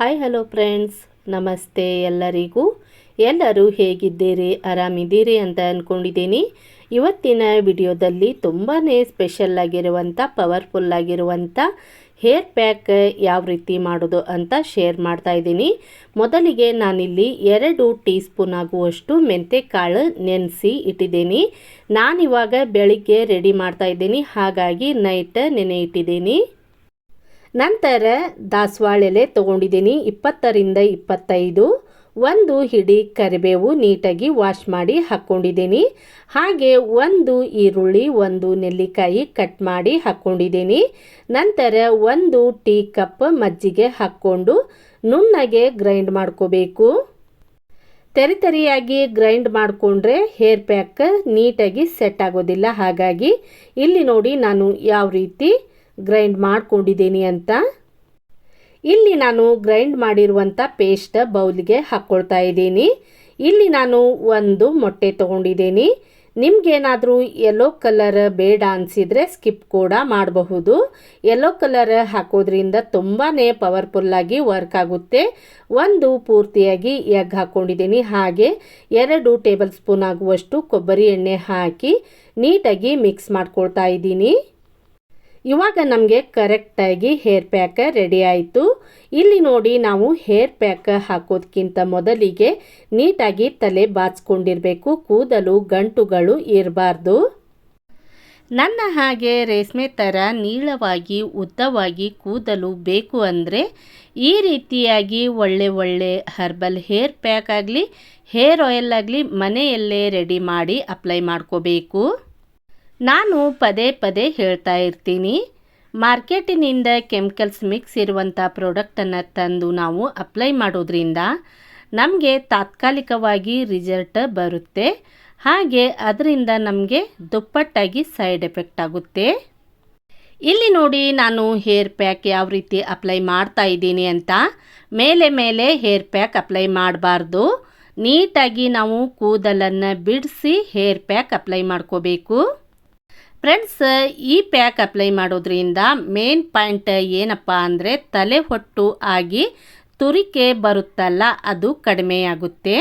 Hi hello friends ನಮಸ್ತೆ ಎಲ್ಲರಿಗೂ. ಎಲ್ಲರೂ ಹೇಗಿದ್ದೀರಿ? ಆರಾಮಿದ್ದೀರಿ ಅಂತ ಅಂದ್ಕೊಂಡಿದ್ದೀನಿ ಇವತ್ತಿನ ವಿಡಿಯೋದಲ್ಲಿ ತುಂಬಾ ಸ್ಪೆಷಲ್ ಆಗಿರುವಂಥ ಪವರ್ಫುಲ್ ಆಗಿರುವಂಥ ಹೇರ್ ಪ್ಯಾಕ್ ಯಾವ ರೀತಿ ಮಾಡೋದು ಅಂತ ಶೇರ್ ಮಾಡ್ತಾ ಇದ್ದೀನಿ. ಮೊದಲಿಗೆ ನಾನಿಲ್ಲಿ ಎರಡು ಟೀ ಸ್ಪೂನ್ ಆಗುವಷ್ಟು ಕಾಳು ನೆನೆಸಿ ಇಟ್ಟಿದ್ದೀನಿ. ನಾನಿವಾಗ ಬೆಳಿಗ್ಗೆ ರೆಡಿ ಮಾಡ್ತಾ ಇದ್ದೀನಿ. ಹಾಗಾಗಿ ನೈಟ್ ನೆನೆ ಇಟ್ಟಿದ್ದೀನಿ. ನಂತರ ದಾಸವಾಳ ಎಲೆ ತೊಗೊಂಡಿದ್ದೀನಿ. ಇಪ್ಪತ್ತರಿಂದ ಇಪ್ಪತ್ತೈದು. ಒಂದು ಹಿಡಿ ಕರಿಬೇವು ನೀಟಾಗಿ ವಾಶ್ ಮಾಡಿ ಹಾಕ್ಕೊಂಡಿದ್ದೀನಿ ಹಾಗೆ ಒಂದು ಈರುಳ್ಳಿ, ಒಂದು ನೆಲ್ಲಿಕಾಯಿ ಕಟ್ ಮಾಡಿ ಹಾಕ್ಕೊಂಡಿದ್ದೀನಿ ನಂತರ ಒಂದು ಟೀ ಕಪ್ ಮಜ್ಜಿಗೆ ಹಾಕ್ಕೊಂಡು ನುಣ್ಣಗೆ ಗ್ರೈಂಡ್ ಮಾಡ್ಕೋಬೇಕು. ತೆರಿತೆರಿಯಾಗಿ ಗ್ರೈಂಡ್ ಮಾಡಿಕೊಂಡ್ರೆ ಹೇರ್ ಪ್ಯಾಕ್ ನೀಟಾಗಿ ಸೆಟ್ ಆಗೋದಿಲ್ಲ. ಹಾಗಾಗಿ ಇಲ್ಲಿ ನೋಡಿ ನಾನು ಯಾವ ರೀತಿ ಗ್ರೈಂಡ್ ಮಾಡ್ಕೊಂಡಿದ್ದೀನಿ ಅಂತ. ಇಲ್ಲಿ ನಾನು ಗ್ರೈಂಡ್ ಮಾಡಿರುವಂಥ ಪೇಸ್ಟ್ ಬೌಲ್ಗೆ ಹಾಕ್ಕೊಳ್ತಾ ಇದ್ದೀನಿ. ಇಲ್ಲಿ ನಾನು ಒಂದು ಮೊಟ್ಟೆ ತೊಗೊಂಡಿದ್ದೀನಿ. ನಿಮಗೇನಾದರೂ ಯೆಲ್ಲೋ ಕಲರ್ ಬೇಡ ಅನಿಸಿದರೆ ಸ್ಕಿಪ್ ಕೂಡ ಮಾಡಬಹುದು. ಯೆಲ್ಲೋ ಕಲರ್ ಹಾಕೋದ್ರಿಂದ ತುಂಬಾ ಪವರ್ಫುಲ್ಲಾಗಿ ವರ್ಕ್ ಆಗುತ್ತೆ. ಒಂದು ಪೂರ್ತಿಯಾಗಿ ಎಗ್ ಹಾಕ್ಕೊಂಡಿದ್ದೀನಿ ಹಾಗೆ ಎರಡು ಟೇಬಲ್ ಸ್ಪೂನ್ ಆಗುವಷ್ಟು ಕೊಬ್ಬರಿ ಎಣ್ಣೆ ಹಾಕಿ ನೀಟಾಗಿ ಮಿಕ್ಸ್ ಮಾಡ್ಕೊಳ್ತಾ ಇದ್ದೀನಿ. ಇವಾಗ ನಮಗೆ ಕರೆಕ್ಟಾಗಿ ಹೇರ್ ಪ್ಯಾಕ ರೆಡಿ ಆಯಿತು. ಇಲ್ಲಿ ನೋಡಿ ನಾವು ಹೇರ್ ಪ್ಯಾಕ್ ಹಾಕೋದಕ್ಕಿಂತ ಮೊದಲಿಗೆ ನೀಟಾಗಿ ತಲೆ ಬಾಚ್ಕೊಂಡಿರಬೇಕು, ಕೂದಲು, ಗಂಟುಗಳು ಇರಬಾರ್ದು. ನನ್ನ ಹಾಗೆ ರೇಷ್ಮೆ ಥರ ನೀಳವಾಗಿ, ಉದ್ದವಾಗಿ ಕೂದಲು ಬೇಕು ಅಂದರೆ ಈ ರೀತಿಯಾಗಿ ಒಳ್ಳೆ ಒಳ್ಳೆ ಹರ್ಬಲ್ ಹೇರ್ ಪ್ಯಾಕ್ ಆಗಲಿ ಹೇರ್ ಆಯಿಲ್ ಆಗಲಿ ಮನೆಯಲ್ಲೇ ರೆಡಿ ಮಾಡಿ ಅಪ್ಲೈ ಮಾಡ್ಕೋಬೇಕು. ನಾನು ಪದೇ ಪದೇ ಹೇಳ್ತಾ ಇರ್ತೀನಿ. ಮಾರ್ಕೆಟಿನಿಂದ ಕೆಮಿಕಲ್ಸ್ ಮಿಕ್ಸ್ ಇರುವಂಥ ಪ್ರಾಡಕ್ಟನ್ನು ತಂದು ನಾವು ಅಪ್ಲೈ ಮಾಡೋದ್ರಿಂದ ನಮಗೆ ತಾತ್ಕಾಲಿಕವಾಗಿ ರಿಸಲ್ಟ್ ಬರುತ್ತೆ. ಹಾಗೆ ಅದರಿಂದ ನಮಗೆ ದುಪ್ಪಟ್ಟಾಗಿ ಸೈಡ್ ಎಫೆಕ್ಟ್ ಆಗುತ್ತೆ. ಇಲ್ಲಿ ನೋಡಿ ನಾನು ಹೇರ್ ಪ್ಯಾಕ್ ಯಾವ ರೀತಿ ಅಪ್ಲೈ ಮಾಡ್ತಾ ಇದ್ದೀನಿ ಅಂತ. ಮೇಲೆ ಮೇಲೆ ಹೇರ್ ಪ್ಯಾಕ್ ಅಪ್ಲೈ ಮಾಡಬಾರ್ದು. ನೀಟಾಗಿ ನಾವು ಕೂದಲನ್ನು ಬಿಡಿಸಿ ಹೇರ್ ಪ್ಯಾಕ್ ಅಪ್ಲೈ ಮಾಡ್ಕೋಬೇಕು. ಫ್ರೆಂಡ್ಸ್ ಈ ಪ್ಯಾಕ್ ಅಪ್ಲೈ ಮಾಡೋದ್ರಿಂದ ಮೇನ್ ಪಾಯಿಂಟ್ ಏನಪ್ಪ ಅಂದರೆ ತಲೆ ಹೊಟ್ಟು ಆಗಿ ತುರಿಕೆ ಬರುತ್ತಲ್ಲ, ಅದು ಕಡಿಮೆಯಾಗುತ್ತೆ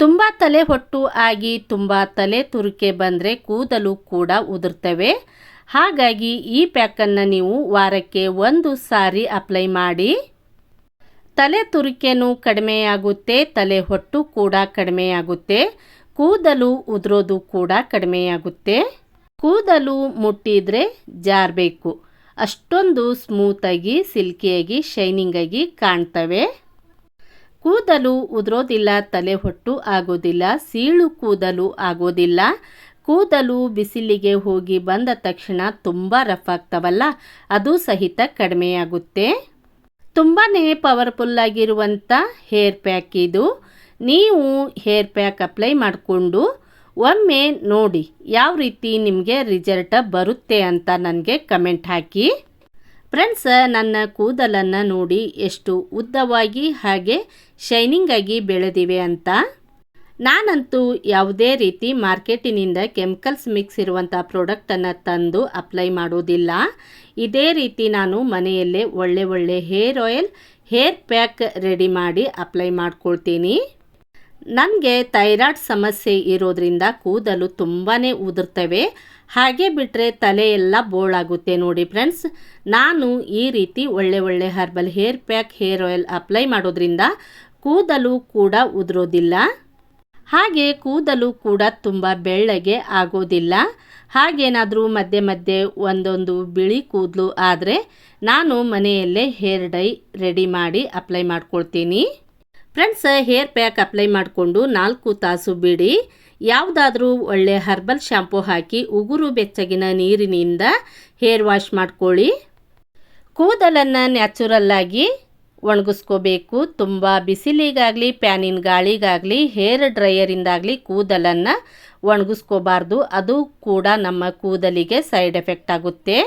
ತುಂಬ ತಲೆ ಹೊಟ್ಟು ಆಗಿ ತುಂಬ ತಲೆ ತುರಿಕೆ ಬಂದರೆ ಕೂದಲು ಕೂಡ ಉದುರ್ತವೆ. ಹಾಗಾಗಿ ಈ ಪ್ಯಾಕನ್ನು ನೀವು ವಾರಕ್ಕೆ ಒಂದು ಸಾರಿ ಅಪ್ಲೈ ಮಾಡಿ. ತಲೆ ತುರಿಕೆನೂ ಕಡಿಮೆಯಾಗುತ್ತೆ ತಲೆ ಹೊಟ್ಟು ಕೂಡ ಕಡಿಮೆಯಾಗುತ್ತೆ ಕೂದಲು ಉದುರೋದು ಕೂಡ ಕಡಿಮೆಯಾಗುತ್ತೆ ಕೂದಲು ಮುಟ್ಟಿದ್ರೆ ಜಾರಬೇಕು. ಅಷ್ಟೊಂದು ಸ್ಮೂತಾಗಿ ಸಿಲ್ಕಿಯಾಗಿ ಶೈನಿಂಗಾಗಿ ಕಾಣ್ತವೆ. ಕೂದಲು ಉದುರೋದಿಲ್ಲ, ತಲೆ ಹೊಟ್ಟು ಆಗೋದಿಲ್ಲ, ಸೀಳು ಕೂದಲು ಆಗೋದಿಲ್ಲ. ಕೂದಲು ಬಿಸಿಲಿಗೆ ಹೋಗಿ ಬಂದ ತಕ್ಷಣ ತುಂಬ ರಫ್ ಆಗ್ತವಲ್ಲ, ಅದು ಸಹಿತ ಕಡಿಮೆಯಾಗುತ್ತೆ ತುಂಬಾ ಪವರ್ಫುಲ್ ಆಗಿರುವಂಥ ಹೇರ್ ಪ್ಯಾಕ್ ಇದು. ನೀವು ಹೇರ್ ಪ್ಯಾಕ್ ಅಪ್ಲೈ ಮಾಡಿಕೊಂಡು ಒಮ್ಮೆ ನೋಡಿ ಯಾವ ರೀತಿ ನಿಮಗೆ ರಿಸಲ್ಟ್ ಬರುತ್ತೆ ಅಂತ ನನಗೆ ಕಮೆಂಟ್ ಹಾಕಿ. ಫ್ರೆಂಡ್ಸ್ ನನ್ನ ಕೂದಲನ್ನು ನೋಡಿ ಎಷ್ಟು ಉದ್ದವಾಗಿ ಹಾಗೆ ಶೈನಿಂಗ್ ಆಗಿ ಬೆಳೆದಿವೆ ಅಂತ. ನಾನಂತೂ ಯಾವುದೇ ರೀತಿ ಮಾರ್ಕೆಟಿನಿಂದ ಕೆಮಿಕಲ್ಸ್ ಮಿಕ್ಸ್ ಇರುವಂಥ ಪ್ರಾಡಕ್ಟನ್ನು ತಂದು ಅಪ್ಲೈ ಮಾಡೋದಿಲ್ಲ. ಇದೇ ರೀತಿ ನಾನು ಮನೆಯಲ್ಲೇ ಒಳ್ಳೆ ಒಳ್ಳೆ hair oil hair pack ready ಮಾಡಿ ಅಪ್ಲೈ ಮಾಡ್ಕೊಳ್ತೀನಿ. ನನಗೆ ಥೈರಾಯ್ಡ್ ಸಮಸ್ಯೆ ಇರೋದ್ರಿಂದ ಕೂದಲು ತುಂಬಾ ಉದುರ್ತವೆ. ಹಾಗೆ ಬಿಟ್ಟರೆ ತಲೆಯೆಲ್ಲ ಬೋಳಾಗುತ್ತೆ ನೋಡಿ ಫ್ರೆಂಡ್ಸ್. ನಾನು ಈ ರೀತಿ ಒಳ್ಳೆ ಒಳ್ಳೆ herbal hair pack, hair oil apply ಮಾಡೋದ್ರಿಂದ ಕೂದಲು ಕೂಡ ಉದುರೋದಿಲ್ಲ. ಹಾಗೆ ಕೂದಲು ಕೂಡ ತುಂಬ ಬೆಳ್ಳಗೆ ಆಗೋದಿಲ್ಲ. ಹಾಗೇನಾದರೂ ಮಧ್ಯೆ ಮಧ್ಯೆ ಒಂದೊಂದು ಬಿಳಿ ಕೂದಲು ಆದರೆ ನಾನು ಮನೆಯಲ್ಲೇ ಹೇರ್ ಡೈ ರೆಡಿ ಮಾಡಿ ಅಪ್ಲೈ ಮಾಡ್ಕೊಳ್ತೀನಿ. ಫ್ರೆಂಡ್ಸ್, ಹೇರ್ ಪ್ಯಾಕ್ ಅಪ್ಲೈ ಮಾಡಿಕೊಂಡು ನಾಲ್ಕು ತಾಸು ಬಿಡಿ. ಯಾವುದಾದ್ರೂ ಒಳ್ಳೆ ಹರ್ಬಲ್ ಶ್ಯಾಂಪೂ ಹಾಕಿ ಉಗುರು ಬೆಚ್ಚಗಿನ ನೀರಿನಿಂದ ಹೇರ್ ವಾಶ್ ಮಾಡ್ಕೊಳ್ಳಿ. ಕೂದಲನ್ನು ನ್ಯಾಚುರಲ್ಲಾಗಿ ಒಣಗಿಸ್ಕೋಬೇಕು. ತುಂಬ ಬಿಸಿಲಿಗಾಗಲಿ, ಪ್ಯಾನಿನ ಗಾಳಿಗಾಗಲಿ, ಹೇರ್ ಡ್ರೈಯರಿಂದಾಗಲಿ ಕೂದಲನ್ನು ಒಣಗಿಸ್ಕೋಬಾರ್ದು. ಅದು ಕೂಡ ನಮ್ಮ ಕೂದಲಿಗೆ ಸೈಡ್ ಎಫೆಕ್ಟ್ ಆಗುತ್ತೆ.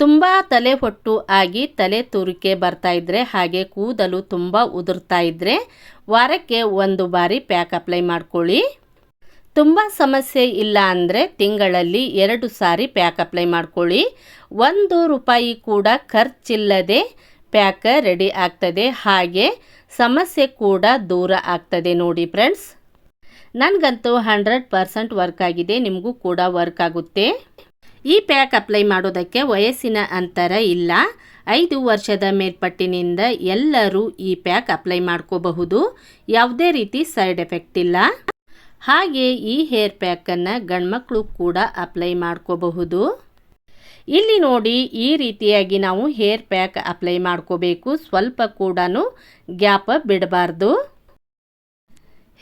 ತುಂಬ ತಲೆ ಹೊಟ್ಟು ಆಗಿ ತಲೆ ತೂರಿಕೆ ಬರ್ತಾ ಇದ್ದರೆ ಹಾಗೆ ಕೂದಲು ತುಂಬ ಉದುರ್ತಾ ಇದ್ದರೆ ವಾರಕ್ಕೆ ಒಂದು ಬಾರಿ ಪ್ಯಾಕ್ ಅಪ್ಲೈ ಮಾಡ್ಕೊಳ್ಳಿ. ತುಂಬ ಸಮಸ್ಯೆ ಇಲ್ಲ ಅಂದರೆ ತಿಂಗಳಲ್ಲಿ ಎರಡು ಸಾರಿ ಪ್ಯಾಕ್ ಅಪ್ಲೈ ಮಾಡ್ಕೊಳ್ಳಿ. ಒಂದು ರೂಪಾಯಿ ಕೂಡ ಖರ್ಚಿಲ್ಲದೆ ಪ್ಯಾಕ್ ರೆಡಿ ಆಗ್ತದೆ. ಹಾಗೆ ಸಮಸ್ಯೆ ಕೂಡ ದೂರ ಆಗ್ತದೆ ನೋಡಿ ಫ್ರೆಂಡ್ಸ್. ನನಗಂತೂ ಹಂಡ್ರೆಡ್ ಪರ್ಸೆಂಟ್ ವರ್ಕ್ ಆಗಿದೆ. ನಿಮಗೂ ಕೂಡ ವರ್ಕ್ ಆಗುತ್ತೆ. ಈ ಪ್ಯಾಕ್ ಅಪ್ಲೈ ಮಾಡೋದಕ್ಕೆ ವಯಸ್ಸಿನ ಅಂತರ ಇಲ್ಲ. ಐದು ವರ್ಷದ ಮೇಲ್ಪಟ್ಟಿನಿಂದ ಎಲ್ಲರೂ ಈ ಪ್ಯಾಕ್ ಅಪ್ಲೈ ಮಾಡ್ಕೋಬಹುದು. ಯಾವುದೇ ರೀತಿ ಸೈಡ್ ಎಫೆಕ್ಟ್ ಇಲ್ಲ. ಹಾಗೆ ಈ ಹೇರ್ ಪ್ಯಾಕನ್ನು ಗಂಡ್ಮಕ್ಳು ಕೂಡ ಅಪ್ಲೈ ಮಾಡ್ಕೋಬಹುದು. ಇಲ್ಲಿ ನೋಡಿ, ಈ ರೀತಿಯಾಗಿ ನಾವು ಹೇರ್ ಪ್ಯಾಕ್ ಅಪ್ಲೈ ಮಾಡ್ಕೋಬೇಕು. ಸ್ವಲ್ಪ ಕೂಡ ಗ್ಯಾಪ್ ಬಿಡಬಾರ್ದು.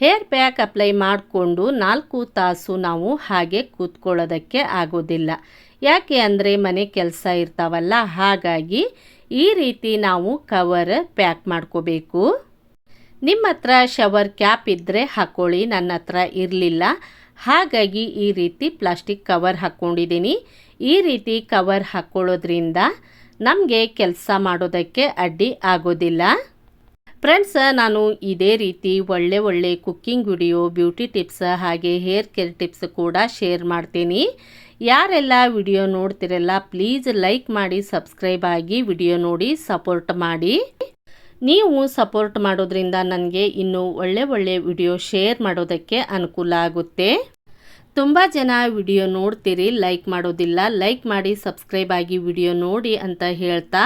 ಹೇರ್ ಪ್ಯಾಕ್ ಅಪ್ಲೈ ಮಾಡಿಕೊಂಡು ನಾಲ್ಕು ತಾಸು ನಾವು ಹಾಗೆ ಕೂತ್ಕೊಳ್ಳೋದಕ್ಕೆ ಆಗೋದಿಲ್ಲ. ಯಾಕೆ ಅಂದರೆ ಮನೆ ಕೆಲಸ ಇರ್ತಾವಲ್ಲ, ಹಾಗಾಗಿ ಈ ರೀತಿ ನಾವು ಕವರ್ ಪ್ಯಾಕ್ ಮಾಡ್ಕೋಬೇಕು. ನಿಮ್ಮ ಹತ್ರ ಶವರ್ ಕ್ಯಾಪ್ ಇದ್ದರೆ ಹಾಕ್ಕೊಳ್ಳಿ ನನ್ನ ಹತ್ರ ಇರಲಿಲ್ಲ. ಹಾಗಾಗಿ ಈ ರೀತಿ ಪ್ಲಾಸ್ಟಿಕ್ ಕವರ್ ಹಾಕ್ಕೊಂಡಿದ್ದೀನಿ ಈ ರೀತಿ ಕವರ್ ಹಾಕ್ಕೊಳ್ಳೋದ್ರಿಂದ ನಮಗೆ ಕೆಲಸ ಮಾಡೋದಕ್ಕೆ ಅಡ್ಡಿ ಆಗೋದಿಲ್ಲ. ಫ್ರೆಂಡ್ಸ್, ನಾನು ಇದೇ ರೀತಿ ಒಳ್ಳೆ ಒಳ್ಳೆ ಕುಕ್ಕಿಂಗ್ ವಿಡಿಯೋ, ಬ್ಯೂಟಿ ಟಿಪ್ಸ್ ಹಾಗೆ ಹೇರ್ ಕೇರ್ ಟಿಪ್ಸ್ ಕೂಡ ಶೇರ್ ಮಾಡ್ತೀನಿ. ಯಾರೆಲ್ಲ ವಿಡಿಯೋ ನೋಡ್ತಿರಲ್ಲ, ಪ್ಲೀಸ್ ಲೈಕ್ ಮಾಡಿ, ಸಬ್ಸ್ಕ್ರೈಬ್ ಆಗಿ ವಿಡಿಯೋ ನೋಡಿ ಸಪೋರ್ಟ್ ಮಾಡಿ. ನೀವು ಸಪೋರ್ಟ್ ಮಾಡೋದ್ರಿಂದ ನನಗೆ ಇನ್ನೂ ಒಳ್ಳೆ ಒಳ್ಳೆ ವಿಡಿಯೋ ಶೇರ್ ಮಾಡೋದಕ್ಕೆ ಅನುಕೂಲ ಆಗುತ್ತೆ. ತುಂಬ ಜನ ವಿಡಿಯೋ ನೋಡ್ತೀರಿ, ಲೈಕ್ ಮಾಡೋದಿಲ್ಲ, ಲೈಕ್ ಮಾಡಿ, ಸಬ್ಸ್ಕ್ರೈಬ್ ಆಗಿ ವಿಡಿಯೋ ನೋಡಿ ಅಂತ ಹೇಳ್ತಾ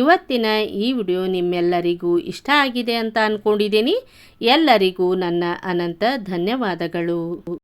ಇವತ್ತಿನ ಈ ವಿಡಿಯೋ ನಿಮ್ಮೆಲ್ಲರಿಗೂ ಇಷ್ಟ ಆಗಿದೆ ಅಂತ ಅಂದ್ಕೊಂಡಿದ್ದೀನಿ ಎಲ್ಲರಿಗೂ ನನ್ನ ಅನಂತ ಧನ್ಯವಾದಗಳು.